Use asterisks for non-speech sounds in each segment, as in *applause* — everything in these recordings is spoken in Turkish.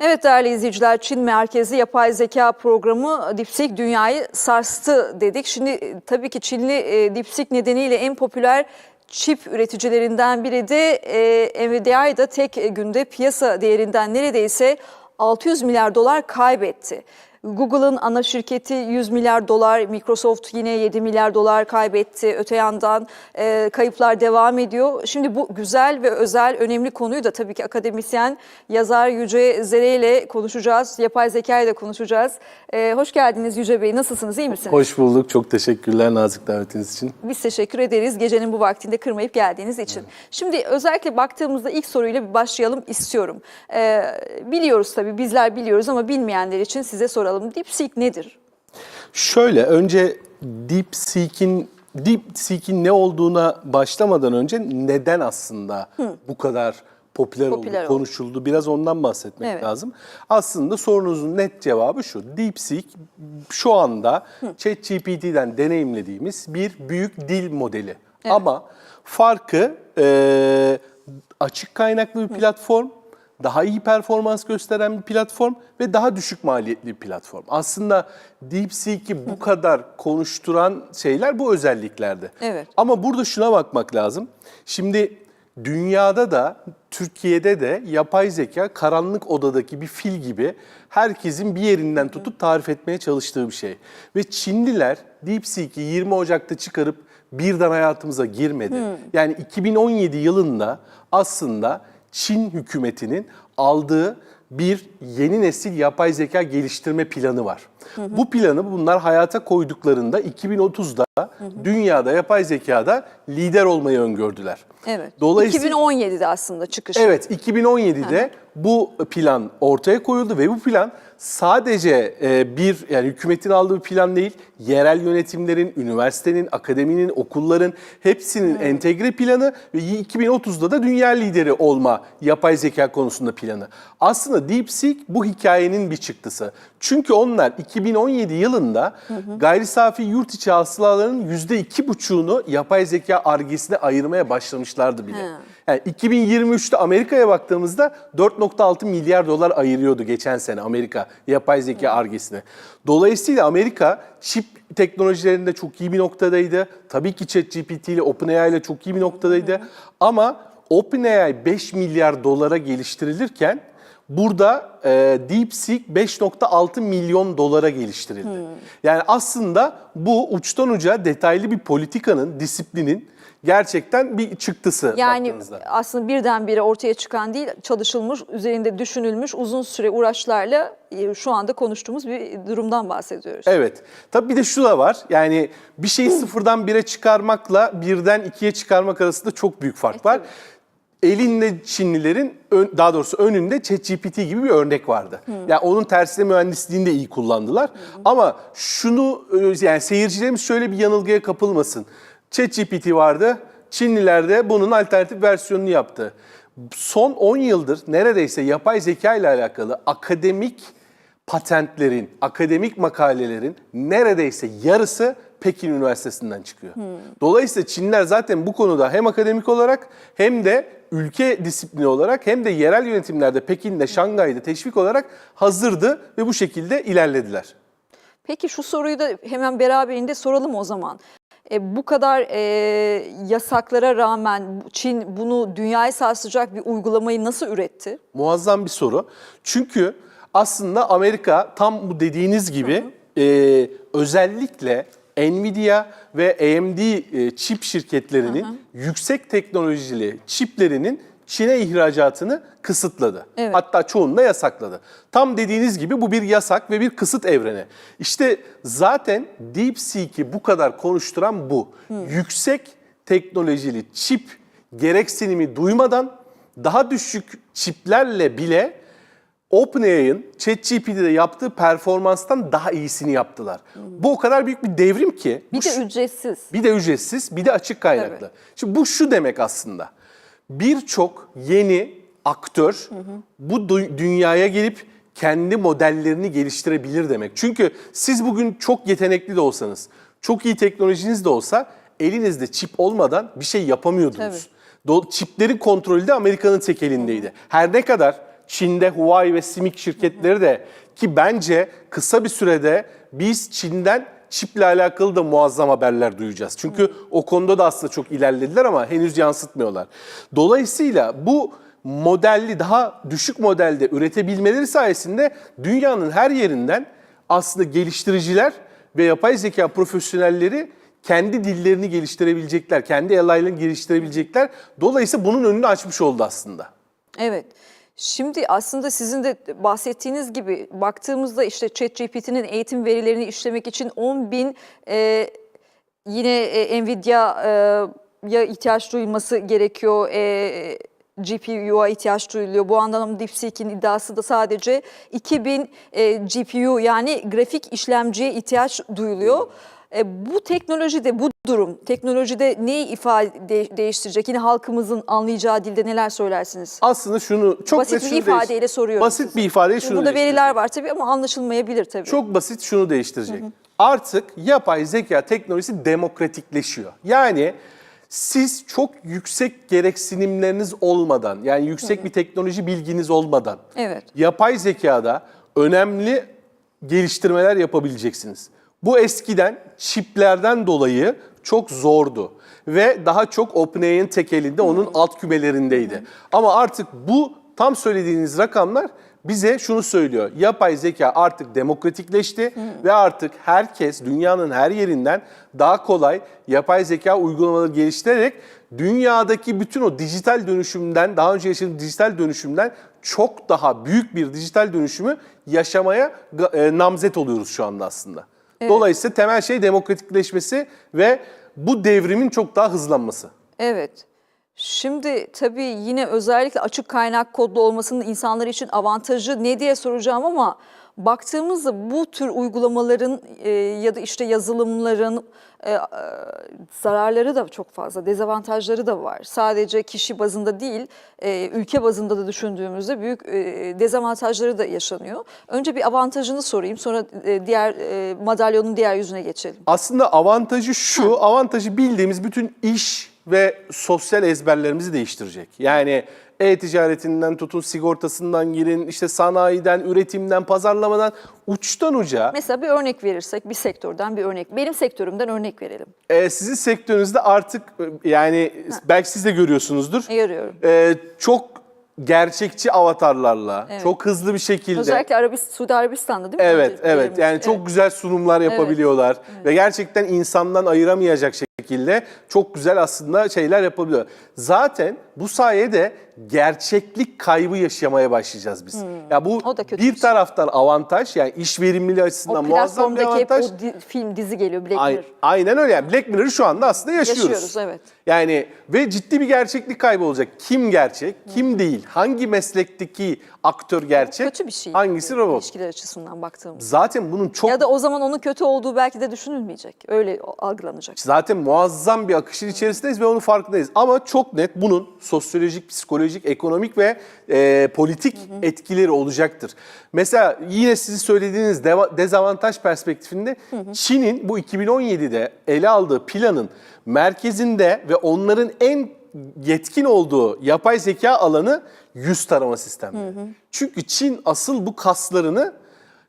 Evet değerli izleyiciler, Çin merkezli yapay zeka programı DeepSeek dünyayı sarstı dedik. Şimdi e, tabii ki Çinli e, DeepSeek nedeniyle en popüler çip üreticilerinden biri de e, da tek günde piyasa değerinden neredeyse 600 milyar dolar kaybetti. Google'ın ana şirketi 100 milyar dolar, Microsoft yine 7 milyar dolar kaybetti. Öte yandan e, kayıplar devam ediyor. Şimdi bu güzel ve özel önemli konuyu da tabii ki akademisyen yazar Yüce Zere ile konuşacağız. Yapay zeka ile konuşacağız. E, hoş geldiniz Yüce Bey. Nasılsınız? iyi misiniz? Hoş bulduk. Çok teşekkürler nazik davetiniz için. Biz teşekkür ederiz gecenin bu vaktinde kırmayıp geldiğiniz için. Şimdi özellikle baktığımızda ilk soruyla bir başlayalım istiyorum. Ee, biliyoruz tabii bizler biliyoruz ama bilmeyenler için size soralım. DeepSeek nedir? Şöyle önce DeepSeek'in DeepSeek'in ne olduğuna başlamadan önce neden aslında bu kadar popüler, Popüler oldu, oldu. konuşuldu? Biraz ondan bahsetmek Evet. lazım. Aslında sorunuzun net cevabı şu. DeepSeek şu anda ChatGPT'den deneyimlediğimiz bir büyük dil modeli. Ama farkı e, açık kaynaklı bir platform, daha iyi performans gösteren bir platform ve daha düşük maliyetli bir platform. Aslında DeepSeek'i bu kadar konuşturan şeyler bu özelliklerde. Evet. Ama burada şuna bakmak lazım. Şimdi dünyada da Türkiye'de de yapay zeka karanlık odadaki bir fil gibi herkesin bir yerinden tutup tarif etmeye çalıştığı bir şey. Ve Çinliler DeepSeek'i 20 Ocak'ta çıkarıp birden hayatımıza girmedi. Yani 2017 yılında aslında Çin hükümetinin aldığı bir yeni nesil yapay zeka geliştirme planı var. Bu planı bunlar hayata koyduklarında 2030'da dünyada yapay zekada lider olmayı öngördüler. Evet. Dolayısıyla 2017'de aslında çıkış. Evet 2017'de bu plan ortaya koyuldu ve bu plan sadece e, bir yani hükümetin aldığı bir plan değil, yerel yönetimlerin, üniversitenin, akademinin, okulların hepsinin entegre planı ve 2030'da da dünya lideri olma yapay zeka konusunda planı. Aslında DeepSeek bu hikayenin bir çıktısı. Çünkü onlar 2017 yılında gayri safi yurt içi hasılaların %2,5'unu yapay zeka argesine ayırmaya başlamışlardı bile. Yani 2023'te Amerika'ya baktığımızda 4.6 milyar dolar ayırıyordu geçen sene Amerika yapay zeka argesine. Dolayısıyla Amerika çip teknolojilerinde çok iyi bir noktadaydı. Tabii ki ChatGPT ile OpenAI ile çok iyi bir noktadaydı. Ama OpenAI 5 milyar dolara geliştirilirken Burada e, DeepSeek 5.6 milyon dolara geliştirildi. Yani aslında bu uçtan uca detaylı bir politikanın, disiplinin gerçekten bir çıktısı Yani baktığınızda. aslında birdenbire ortaya çıkan değil, çalışılmış, üzerinde düşünülmüş uzun süre uğraşlarla e, şu anda konuştuğumuz bir durumdan bahsediyoruz. Evet. Tabii bir de şu da var. Yani bir şeyi sıfırdan bire çıkarmakla birden ikiye çıkarmak arasında çok büyük fark var. Elinde Çinlilerin, daha doğrusu önünde ChatGPT gibi bir örnek vardı. Yani onun tersine mühendisliğini de iyi kullandılar. Ama şunu, e, yani seyircilerimiz şöyle bir yanılgıya kapılmasın. ChatGPT vardı, Çinliler de bunun alternatif versiyonunu yaptı. Son 10 yıldır neredeyse yapay zeka ile alakalı akademik patentlerin, akademik makalelerin neredeyse yarısı Pekin Üniversitesi'nden çıkıyor. Dolayısıyla Çinliler zaten bu konuda hem akademik olarak hem de ülke disiplini olarak hem de yerel yönetimlerde Pekin'de, Şangay'da teşvik olarak hazırdı ve bu şekilde ilerlediler. Peki şu soruyu da hemen beraberinde soralım o zaman. E, bu kadar e, yasaklara rağmen Çin bunu dünyayı sarsacak bir uygulamayı nasıl üretti? Muazzam bir soru. Çünkü aslında Amerika tam bu dediğiniz gibi e, özellikle Nvidia ve AMD e, çip şirketlerinin yüksek teknolojili çiplerinin Çin'e ihracatını kısıtladı. Evet. Hatta çoğunu da yasakladı. Tam dediğiniz gibi bu bir yasak ve bir kısıt evreni. İşte zaten DeepSeek'i bu kadar konuşturan bu. Yüksek teknolojili çip gereksinimi duymadan daha düşük çiplerle bile OpenAI'ın ChatGPT'de yaptığı performanstan daha iyisini yaptılar. Bu o kadar büyük bir devrim ki. Bir bu de ücretsiz. bir de ücretsiz, bir de açık kaynaklı. Tabii. Şimdi bu şu demek aslında. Birçok yeni aktör bu du- dünyaya gelip kendi modellerini geliştirebilir demek. Çünkü siz bugün çok yetenekli de olsanız, çok iyi teknolojiniz de olsa elinizde çip olmadan bir şey yapamıyordunuz. Do- çiplerin kontrolü de Amerika'nın tek elindeydi. Her ne kadar Çin'de Huawei ve Simic şirketleri de ki bence kısa bir sürede biz Çin'den çiple alakalı da muazzam haberler duyacağız. Çünkü o konuda da aslında çok ilerlediler ama henüz yansıtmıyorlar. Dolayısıyla bu modelli daha düşük modelde üretebilmeleri sayesinde dünyanın her yerinden aslında geliştiriciler ve yapay zeka profesyonelleri kendi dillerini geliştirebilecekler, kendi AI'lerini geliştirebilecekler. Dolayısıyla bunun önünü açmış oldu aslında. Evet. Şimdi aslında sizin de bahsettiğiniz gibi baktığımızda işte ChatGPT'nin eğitim verilerini işlemek için 10 bin e, yine e, Nvidia'ya ihtiyaç duyulması gerekiyor. E, GPU'ya ihtiyaç duyuluyor. Bu anlamda DeepSeek'in iddiası da sadece 2000 e, GPU yani grafik işlemciye ihtiyaç duyuluyor. E, bu teknolojide bu durum teknolojide neyi ifade de- değiştirecek? Yine halkımızın anlayacağı dilde neler söylersiniz? Aslında şunu çok Basit bir şunu ifadeyle değiştir- soruyorum Basit size. bir ifadeyle şunu Burada değiştirecek. veriler var tabii ama anlaşılmayabilir tabii. Çok basit şunu değiştirecek. Artık yapay zeka teknolojisi demokratikleşiyor. Yani siz çok yüksek gereksinimleriniz olmadan, yani yüksek bir teknoloji bilginiz olmadan Evet. yapay zekada önemli geliştirmeler yapabileceksiniz. Bu eskiden çiplerden dolayı çok zordu ve daha çok OpenAI'nin tek elinde onun alt kümelerindeydi. Ama artık bu tam söylediğiniz rakamlar bize şunu söylüyor. Yapay zeka artık demokratikleşti ve artık herkes dünyanın her yerinden daha kolay yapay zeka uygulamaları geliştirerek dünyadaki bütün o dijital dönüşümden, daha önce yaşadığımız dijital dönüşümden çok daha büyük bir dijital dönüşümü yaşamaya e, namzet oluyoruz şu anda aslında. Dolayısıyla temel şey demokratikleşmesi ve bu devrimin çok daha hızlanması. Evet. Şimdi tabii yine özellikle açık kaynak kodlu olmasının insanlar için avantajı ne diye soracağım ama baktığımızda bu tür uygulamaların e, ya da işte yazılımların e, e, zararları da çok fazla, dezavantajları da var. Sadece kişi bazında değil, e, ülke bazında da düşündüğümüzde büyük e, dezavantajları da yaşanıyor. Önce bir avantajını sorayım, sonra e, diğer e, madalyonun diğer yüzüne geçelim. Aslında avantajı şu, avantajı bildiğimiz bütün iş ve sosyal ezberlerimizi değiştirecek. Yani e-ticaretinden tutun, sigortasından girin, işte sanayiden, üretimden, pazarlamadan uçtan uca Mesela bir örnek verirsek bir sektörden bir örnek. Benim sektörümden örnek verelim. e, sizin sektörünüzde artık e, yani belki siz de görüyorsunuzdur. Görüyorum. E, çok gerçekçi avatarlarla, çok hızlı bir şekilde. Özellikle Arabist, Suudi Arabistan'da değil mi? Evet, evet. Yani çok Evet. güzel sunumlar yapabiliyorlar ve gerçekten insandan ayıramayacak şekilde çok güzel aslında şeyler yapabiliyor. Zaten bu sayede gerçeklik kaybı yaşamaya başlayacağız biz. Ya bu O da kötü bir bir şey. taraftan avantaj yani iş verimliliği açısından O muazzam bir avantaj. o di- film dizi geliyor Black Mirror. aynen öyle. Yani Black Mirror'ı şu anda aslında yaşıyoruz. Yaşıyoruz, evet. Yani ve ciddi bir gerçeklik kaybı olacak. Kim gerçek, kim değil? Hangi meslekteki aktör gerçek? Kötü bir şey. Hangisi robot? İlişkiler açısından baktığımız. Zaten bunun çok Ya da o zaman onun kötü olduğu belki de düşünülmeyecek. Öyle algılanacak. Zaten muazzam bir akışın içerisindeyiz ve onun farkındayız. Ama çok net bunun sosyolojik, psikolojik, ekonomik ve e, politik etkileri olacaktır. Mesela yine sizin söylediğiniz dezavantaj perspektifinde Çin'in bu 2017'de ele aldığı planın merkezinde ve onların en yetkin olduğu yapay zeka alanı yüz tarama sistemleri. Çünkü Çin asıl bu kaslarını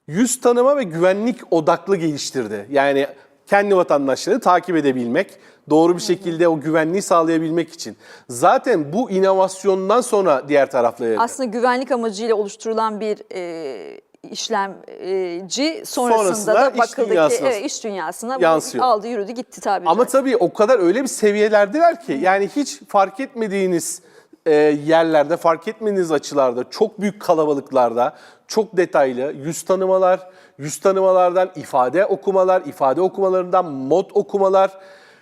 yüz tanıma ve güvenlik odaklı geliştirdi. Yani kendi vatandaşlarını takip edebilmek, doğru bir şekilde o güvenliği sağlayabilmek için. Zaten bu inovasyondan sonra diğer taraflara Aslında güvenlik amacıyla oluşturulan bir e, işlemci sonrasında, Sonrasında da iş bakıldı ki dünyasına evet, iş dünyasına yansıyor. aldı yürüdü gitti tabii. Ama tabii o kadar öyle bir seviyelerdiler ki yani hiç fark etmediğiniz e, yerlerde, fark etmediğiniz açılarda, çok büyük kalabalıklarda, çok detaylı yüz tanımalar, yüz tanımalardan ifade okumalar, ifade okumalarından mod okumalar,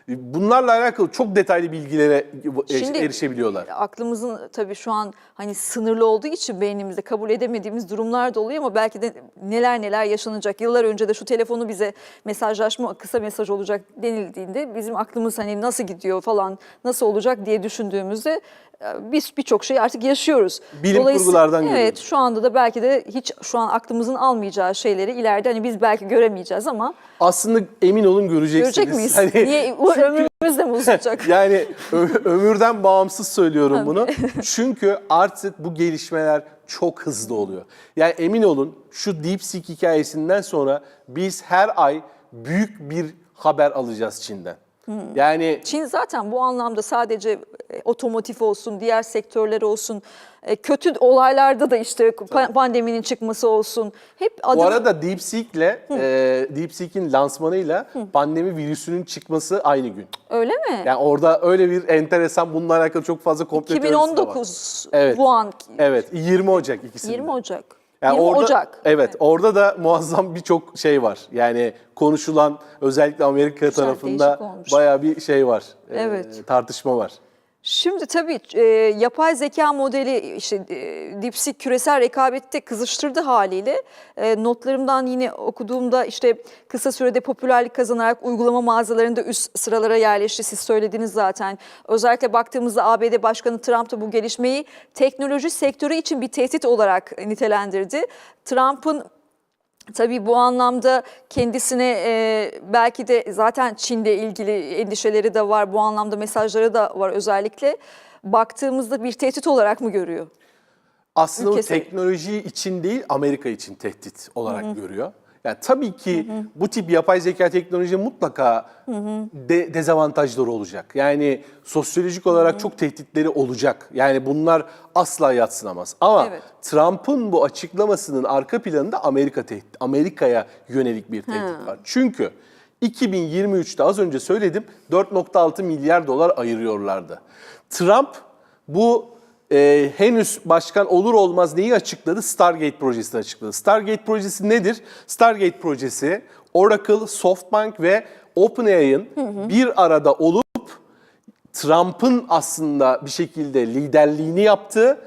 bunlarla alakalı çok detaylı bilgilere e, Şimdi erişebiliyorlar. aklımızın tabii şu an hani sınırlı olduğu için beynimizde kabul edemediğimiz durumlar da oluyor ama belki de neler neler yaşanacak. Yıllar önce de şu telefonu bize mesajlaşma kısa mesaj olacak denildiğinde bizim aklımız hani nasıl gidiyor falan nasıl olacak diye düşündüğümüzde e, biz birçok şeyi artık yaşıyoruz. Bilim kurgulardan Evet görüyoruz. şu anda da belki de hiç şu an aklımızın almayacağı şeyleri ileride hani biz belki göremeyeceğiz ama Aslında emin olun göreceksiniz. görecek miyiz? Hani- Niye *laughs* bu ömrümüz de mi uzayacak? *laughs* Yani ö- ömürden bağımsız söylüyorum bunu. Çünkü artık bu gelişmeler çok hızlı oluyor. Yani emin olun şu DeepSeek hikayesinden sonra biz her ay büyük bir haber alacağız Çin'den. Yani Çin zaten bu anlamda sadece e, otomotiv olsun, diğer sektörler olsun, e, kötü olaylarda da işte pa- pandeminin çıkması olsun. Hep adım bu arada DeepSeek'le e, DeepSeek'in lansmanıyla pandemi virüsünün çıkması aynı gün. öyle mi? Yani orada öyle bir enteresan bununla alakalı çok fazla komplo teorisi de var. 2019 Evet. Wuhan Evet 20 Ocak ikisinde. 20 Ocak. Yani 20 orada, Ocak. Evet, orada da muazzam birçok şey var. Yani konuşulan özellikle Amerika Güzel, tarafında bayağı bir şey var. e, Evet. tartışma var. Şimdi tabii e, yapay zeka modeli işte e, DeepSeek küresel rekabette kızıştırdı haliyle. E, notlarımdan yine okuduğumda işte kısa sürede popülerlik kazanarak uygulama mağazalarında üst sıralara yerleşti. Siz söylediniz zaten. Özellikle baktığımızda ABD Başkanı Trump da bu gelişmeyi teknoloji sektörü için bir tehdit olarak nitelendirdi. Trump'ın Tabii bu anlamda kendisine e, belki de zaten Çin'le ilgili endişeleri de var. Bu anlamda mesajları da var özellikle. Baktığımızda bir tehdit olarak mı görüyor? Aslında Ülkesi- teknoloji için değil Amerika için tehdit olarak görüyor. Yani tabii ki bu tip yapay zeka teknoloji mutlaka de, dezavantajları olacak. Yani sosyolojik olarak çok tehditleri olacak. Yani bunlar asla yatsınamaz. Ama Evet. Trump'ın bu açıklamasının arka planında Amerika tehdit, Amerika'ya yönelik bir tehdit var. Çünkü 2023'te az önce söyledim 4.6 milyar dolar ayırıyorlardı. Trump bu e, henüz başkan olur olmaz neyi açıkladı? Stargate projesini açıkladı. Stargate projesi nedir? Stargate projesi Oracle, SoftBank ve OpenAI'ın bir arada olup Trump'ın aslında bir şekilde liderliğini yaptığı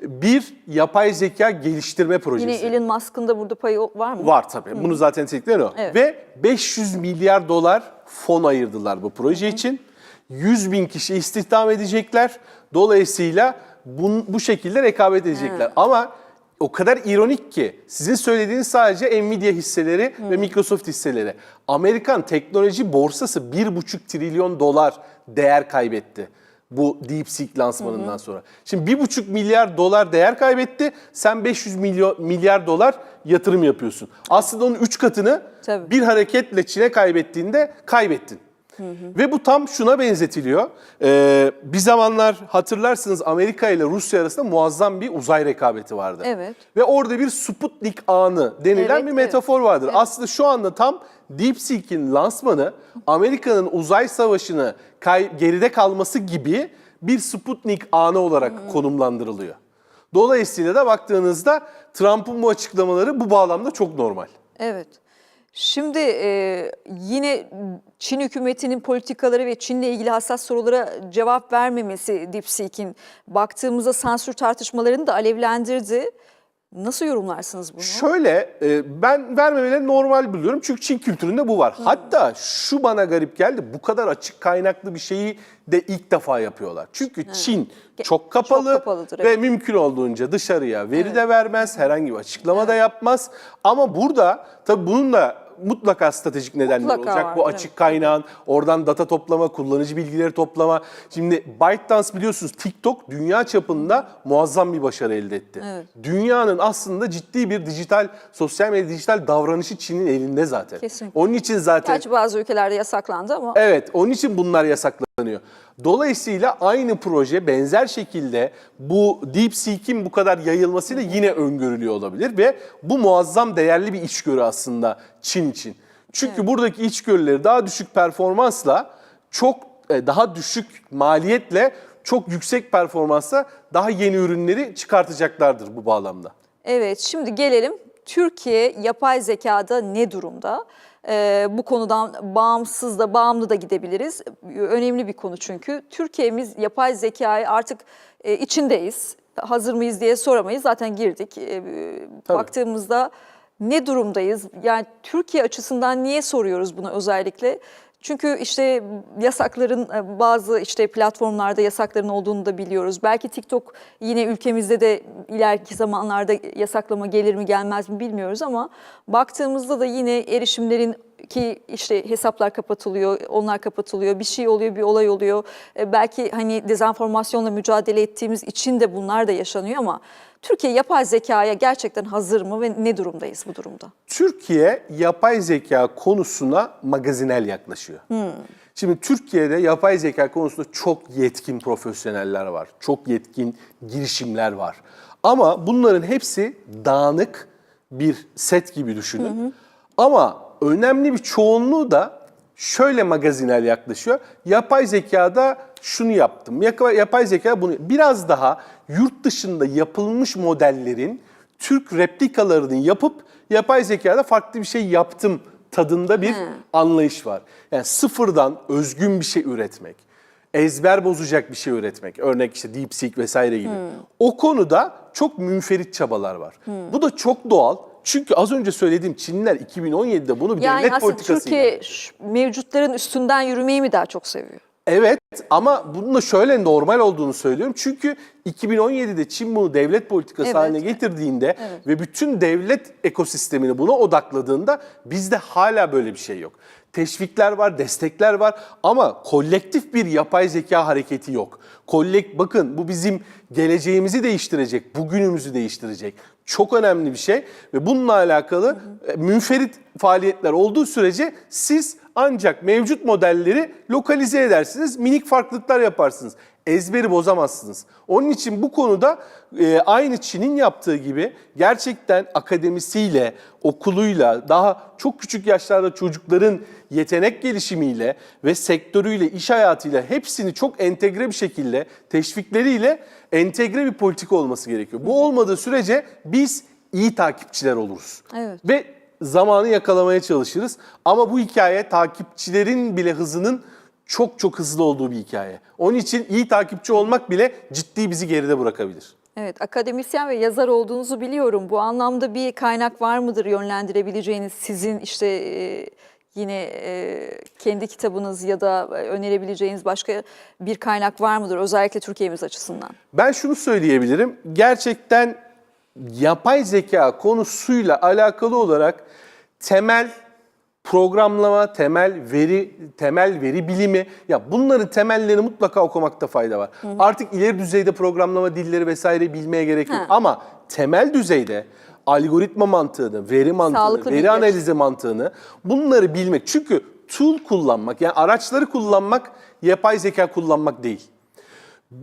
bir yapay zeka geliştirme projesi. Yine Elon Musk'ın da burada payı var mı? Var tabii. Bunu zaten tetikleyen o. Evet. Ve 500 milyar dolar fon ayırdılar bu proje için. 100 bin kişi istihdam edecekler. Dolayısıyla bu, bu şekilde rekabet edecekler. Ama o kadar ironik ki sizin söylediğiniz sadece Nvidia hisseleri ve Microsoft hisseleri. Amerikan teknoloji borsası 1,5 trilyon dolar değer kaybetti bu DeepSeek lansmanından sonra. Şimdi 1,5 milyar dolar değer kaybetti. Sen 500 milyon milyar dolar yatırım yapıyorsun. Aslında onun 3 katını Tabii. bir hareketle Çin'e kaybettiğinde kaybettin. Ve bu tam şuna benzetiliyor. Ee, bir zamanlar hatırlarsınız Amerika ile Rusya arasında muazzam bir uzay rekabeti vardı. Evet. Ve orada bir Sputnik anı denilen Evet, bir metafor vardır. Evet. Aslında şu anda tam DeepSeek'in lansmanı Amerika'nın uzay savaşını geride kalması gibi bir Sputnik anı olarak konumlandırılıyor. Dolayısıyla da baktığınızda Trump'ın bu açıklamaları bu bağlamda çok normal. Evet. Şimdi e, yine Çin hükümetinin politikaları ve Çin'le ilgili hassas sorulara cevap vermemesi DeepSeek'in baktığımızda sansür tartışmalarını da alevlendirdi. Nasıl yorumlarsınız bunu? Şöyle e, ben vermemeleri normal buluyorum çünkü Çin kültüründe bu var. Hatta şu bana garip geldi bu kadar açık kaynaklı bir şeyi de ilk defa yapıyorlar. Çünkü Çin çok kapalı kapalıdır, ve evet. mümkün olduğunca dışarıya veri de vermez, herhangi bir açıklama da yapmaz. Ama burada tabii bunun da mutlaka stratejik nedenleri Mutlaka olacak. vardır, Bu açık kaynağın oradan data toplama, kullanıcı bilgileri toplama. Şimdi ByteDance biliyorsunuz TikTok dünya çapında muazzam bir başarı elde etti. Evet. Dünyanın aslında ciddi bir dijital, sosyal medya dijital davranışı Çin'in elinde zaten. Kesinlikle. Onun için zaten Gerçi bazı ülkelerde yasaklandı ama Evet, onun için bunlar yasaklanıyor. Dolayısıyla aynı proje benzer şekilde bu DeepSeek'in bu kadar yayılmasıyla yine öngörülüyor olabilir ve bu muazzam değerli bir içgörü aslında Çin için. Çünkü buradaki içgörüleri daha düşük performansla çok e, daha düşük maliyetle çok yüksek performansla daha yeni ürünleri çıkartacaklardır bu bağlamda. Evet, şimdi gelelim Türkiye yapay zekada ne durumda? Ee, bu konudan bağımsız da bağımlı da gidebiliriz. Önemli bir konu çünkü. Türkiye'miz yapay zekayı artık e, içindeyiz. Hazır mıyız diye soramayız. Zaten girdik. Tabii. baktığımızda ne durumdayız? Yani Türkiye açısından niye soruyoruz bunu özellikle? Çünkü işte yasakların e, bazı işte platformlarda yasakların olduğunu da biliyoruz. Belki TikTok yine ülkemizde de ileriki zamanlarda yasaklama gelir mi gelmez mi bilmiyoruz ama baktığımızda da yine erişimlerin ki işte hesaplar kapatılıyor, onlar kapatılıyor, bir şey oluyor, bir olay oluyor. E, Belki hani dezenformasyonla mücadele ettiğimiz için de bunlar da yaşanıyor ama Türkiye yapay zekaya gerçekten hazır mı ve ne durumdayız bu durumda? Türkiye yapay zeka konusuna magazinel yaklaşıyor. Şimdi Türkiye'de yapay zeka konusunda çok yetkin profesyoneller var. Çok yetkin girişimler var. Ama bunların hepsi dağınık bir set gibi düşünün. Ama önemli bir çoğunluğu da şöyle magazinel yaklaşıyor. Yapay zekada şunu yaptım. Yapay zeka bunu biraz daha yurt dışında yapılmış modellerin Türk replikalarını yapıp yapay zekada farklı bir şey yaptım tadında bir anlayış var. Yani sıfırdan özgün bir şey üretmek, ezber bozacak bir şey üretmek. Örnek işte DeepSeek vesaire gibi. O konuda çok münferit çabalar var. Bu da çok doğal. Çünkü az önce söylediğim Çinliler 2017'de bunu bir Yani devlet aslında politikası Türkiye ş- mevcutların üstünden yürümeyi mi daha çok seviyor? Evet ama bunun da şöyle normal olduğunu söylüyorum. Çünkü 2017'de Çin bunu devlet politikası Evet. haline getirdiğinde ve bütün devlet ekosistemini buna odakladığında bizde hala böyle bir şey yok. Teşvikler var, destekler var ama kolektif bir yapay zeka hareketi yok. Kollek bakın bu bizim geleceğimizi değiştirecek, bugünümüzü değiştirecek. Çok önemli bir şey ve bununla alakalı e, münferit faaliyetler olduğu sürece siz ancak mevcut modelleri lokalize edersiniz, minik farklılıklar yaparsınız. Ezberi bozamazsınız. Onun için bu konuda e, aynı Çin'in yaptığı gibi gerçekten akademisiyle, okuluyla, daha çok küçük yaşlarda çocukların yetenek gelişimiyle ve sektörüyle, iş hayatıyla hepsini çok entegre bir şekilde teşvikleriyle entegre bir politika olması gerekiyor. Bu olmadığı sürece biz iyi takipçiler oluruz. Evet. Ve zamanı yakalamaya çalışırız. Ama bu hikaye takipçilerin bile hızının çok çok hızlı olduğu bir hikaye. Onun için iyi takipçi olmak bile ciddi bizi geride bırakabilir. Evet, akademisyen ve yazar olduğunuzu biliyorum. Bu anlamda bir kaynak var mıdır yönlendirebileceğiniz sizin işte e, yine e, kendi kitabınız ya da önerebileceğiniz başka bir kaynak var mıdır özellikle Türkiye'miz açısından? Ben şunu söyleyebilirim. Gerçekten yapay zeka konusuyla alakalı olarak temel programlama, temel veri, temel veri bilimi ya bunların temellerini mutlaka okumakta fayda var. Artık ileri düzeyde programlama dilleri vesaire bilmeye gerek yok Ha. ama temel düzeyde algoritma mantığını, veri mantığını, Sağlıklı veri bilgi analizi mantığını bunları bilmek. Çünkü tool kullanmak yani araçları kullanmak yapay zeka kullanmak değil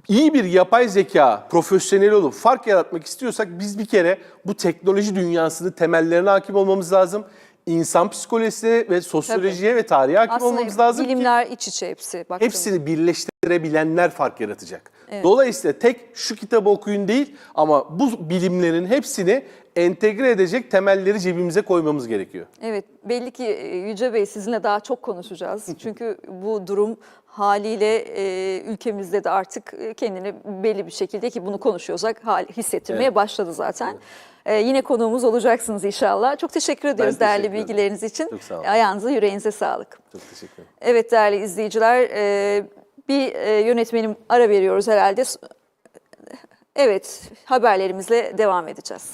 iyi bir yapay zeka profesyoneli olup fark yaratmak istiyorsak biz bir kere bu teknoloji dünyasının temellerine hakim olmamız lazım. İnsan psikolojisine ve sosyolojiye ve tarihe hakim olmamız Aslında lazım ki bilimler iç içe hepsi. baktığımızda. hepsini birleştirebilenler fark yaratacak. Dolayısıyla tek şu kitabı okuyun değil ama bu bilimlerin hepsini entegre edecek temelleri cebimize koymamız gerekiyor. Evet, belli ki e, Yüce Bey sizinle daha çok konuşacağız. *laughs* Çünkü bu durum haliyle e, ülkemizde de artık e, kendini belli bir şekilde ki bunu konuşuyorsak hal, hissettirmeye Evet. başladı zaten. E, yine konuğumuz olacaksınız inşallah. Çok teşekkür ediyoruz teşekkür değerli ederim. bilgileriniz için. Çok sağ olun. Ayağınıza yüreğinize sağlık. Çok teşekkür ederim. Evet değerli izleyiciler, e, bir e, yönetmenim ara veriyoruz herhalde. Evet, haberlerimizle devam edeceğiz.